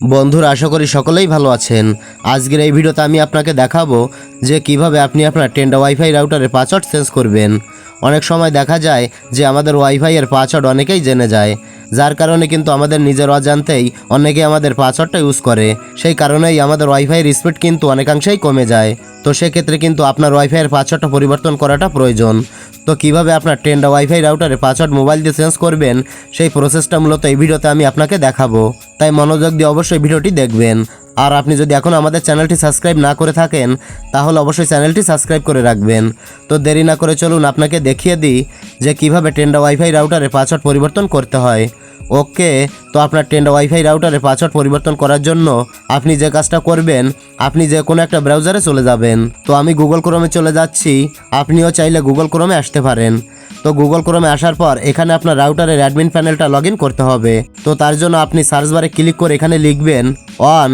বন্ধুরা, আশা করি সকলেই ভালো আছেন। আজকের এই ভিডিওতে আমি আপনাকে দেখাবো যে কীভাবে আপনি আপনার টেন্ডা ওয়াইফাই রাউটারের পাসওয়ার্ড চেঞ্জ করবেন। অনেক সময় দেখা যায় যে আমাদের ওয়াইফাইয়ের পাসওয়ার্ড অনেকেই জেনে যায়। যার কারণে কিন্তু আমাদের নিজের অজান্তেই অনেকে আমাদের পাসওয়ার্ডটা ইউজ করে। সেই কারণেই আমাদের ওয়াইফাইয়ের স্পিড কিন্তু অনেকাংশেই কমে যায়। তো সেক্ষেত্রে কিন্তু আপনার ওয়াইফাইয়ের পাসওয়ার্ডটা পরিবর্তন করাটা প্রয়োজন। তো কীভাবে আপনার টেন্ডা ওয়াইফাই রাউটারে পাসওয়ার্ড মোবাইল দিয়ে চেঞ্জ করবেন? সেই প্রসেসটা মূলত এই ভিডিওতে আমি আপনাকে দেখাবো। তাই মনোযোগ দিয়ে অবশ্যই ভিডিওটি দেখবেন। আর আপনি যদি এখন আমাদের চ্যানেলটি সাবস্ক্রাইব না করে থাকেন, তাহলে অবশ্যই চ্যানেলটি সাবস্ক্রাইব করে রাখবেন। তো দেরি না করে চলুন আপনাকে দেখিয়ে দিই যে কীভাবে টেন্ডা ওয়াইফাই রাউটারে পাসওয়ার্ড পরিবর্তন করতে হয়। ওকে, তো আপনার টেন্ডা ওয়াইফাই রাউটারে পাসওয়ার্ড পরিবর্তন করার জন্য আপনি যে কাজটা করবেন, আপনি যে কোনো একটা ব্রাউজারে চলে যাবেন। তো আমি গুগল ক্রোমে চলে যাচ্ছি, আপনিও চাইলে গুগল ক্রোমে আসতে পারেন। তো গুগল ক্রোমে আসার পর এখানে আপনার রাউটারের অ্যাডমিন প্যানেলটা লগ করতে হবে। তো তার জন্য আপনি সার্চ বারে ক্লিক করে এখানে লিখবেন one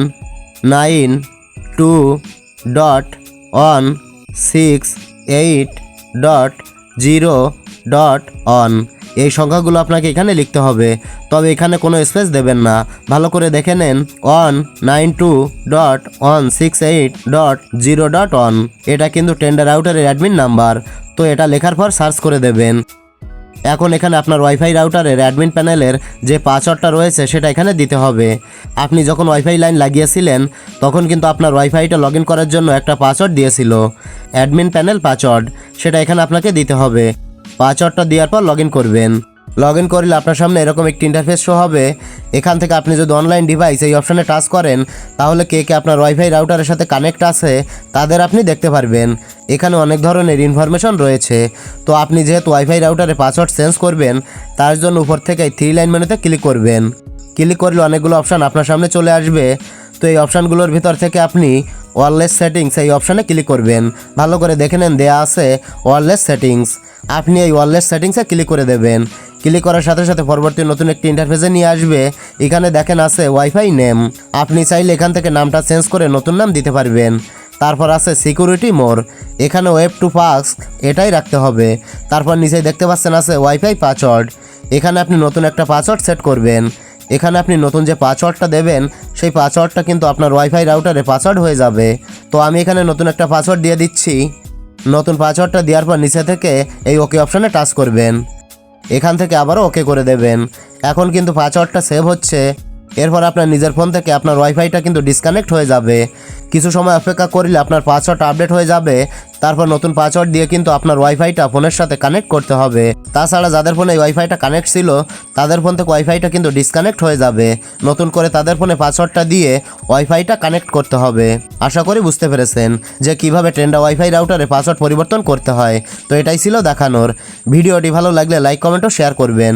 nine two dot one six eight dot zero dot one এই সংখ্যাগুলো আপনাকে এখানে লিখতে হবে। তবে এখানে কোনো স্পেস দেবেন না। ভালো করে দেখে নেন। One nine two dot one six eight dot zero dot one এটা কিন্তু টেন্ডার আউটারের অ্যাডমিন নাম্বার তো এটা লেখার পর সার্চ করে দেবেন। এখন এখানে আপনার ওয়াইফাই রাউটারের অ্যাডমিন প্যানেলের যে পাসওয়ার্ডটা রয়েছে সেটা এখানে দিতে হবে। আপনি যখন ওয়াইফাই লাইন লাগিয়েছিলেন, তখন কিন্তু আপনার ওয়াইফাইটা লগ করার জন্য একটা পাসওয়ার্ড দিয়েছিল। অ্যাডমিন প্যানেল পাসওয়ার্ড সেটা এখানে আপনাকে দিতে হবে। পাসওয়ার্ডটা দেওয়ার পর লগ করবেন। লগ ইন করলে আপনার সামনে এরকম একটি ইন্টারফেস শো হবে। এখান থেকে আপনি যদি অনলাইন ডিভাইস এই অপশানে টাচ করেন, তাহলে কে কে আপনার ওয়াইফাই রাউটারের সাথে কানেক্ট আছে, তাদের আপনি দেখতে পারবেন। এখানে অনেক ধরনের ইনফরমেশন রয়েছে। তো আপনি যেহেতু ওয়াইফাই রাউটারে পাসওয়ার্ড চেঞ্জ করবেন, তার জন্য উপর থেকে থ্রি লাইন মেনুতে ক্লিক করবেন। ক্লিক করলে অনেকগুলো অপশান আপনার সামনে চলে আসবে। তো এই অপশানগুলোর ভিতর থেকে আপনি ওয়ারলেস সেটিংস এই অপশানে ক্লিক করবেন। ভালো করে দেখে নেন, দেয়া আছে ওয়ারলেস সেটিংস আপনি এই ওয়ারলেস সেটিংসে ক্লিক করে দেবেন। ক্লিক করার সাথে সাথে পরবর্তী নতুন একটি ইন্টারফেসে নিয়ে আসবে। এখানে দেখেন আছে ওয়াইফাই নেম আপনি চাইলে এখান থেকে নামটা চেঞ্জ করে নতুন নাম দিতে পারবেন। তারপর আছে সিকিউরিটি মোর এখানে ওয়েব টু ফাস্ক এটাই রাখতে হবে। তারপর নিচেই দেখতে পাচ্ছেন আছে ওয়াইফাই পাসওয়ার্ড এখানে আপনি নতুন একটা পাসওয়ার্ড সেট করবেন। এখানে আপনি নতুন যে পাসওয়ার্ডটা দেবেন, সেই পাসওয়ার্ডটা কিন্তু আপনার ওয়াইফাই রাউটারে পাসওয়ার্ড হয়ে যাবে। তো আমি এখানে নতুন একটা পাসওয়ার্ড দিয়ে দিচ্ছি। নতুন পাসওয়ার্ডটা দেওয়ার পর নিচে থেকে এই ওকে অপশানে টাচ করবেন। এখান থেকে আবারও ওকে করে দেবেন। এখন কিন্তু পাসওয়ার্ডটা সেভ হচ্ছে। এরপর আপনার নিজের ফোন থেকে আপনার ওয়াইফাইটা কিন্তু ডিসকানেক্ট হয়ে যাবে। কিছু সময় অপেক্ষা করলে আপনার পাসওয়ার্ড আপডেট হয়ে যাবে। তারপর নতুন পাসওয়ার্ড দিয়ে কিন্তু আপনার ওয়াইফাইটা ফোনের সাথে কানেক্ট করতে হবে। তাছাড়া যাদের ফোনে ওয়াইফাইটা কানেক্ট ছিল, তাদের ফোন থেকে ওয়াইফাইটা কিন্তু ডিসকানেক্ট হয়ে যাবে। নতুন করে তাদের ফোনে পাসওয়ার্ডটা দিয়ে ওয়াইফাইটা কানেক্ট করতে হবে। আশা করি বুঝতে পেরেছেন যে কীভাবে ট্রেন্ডা ওয়াইফাই রাউটারে পাসওয়ার্ড পরিবর্তন করতে হয়। তো এটাই ছিল দেখানোর। ভিডিওটি ভালো লাগলে লাইক কমেন্ট ও শেয়ার করবেন।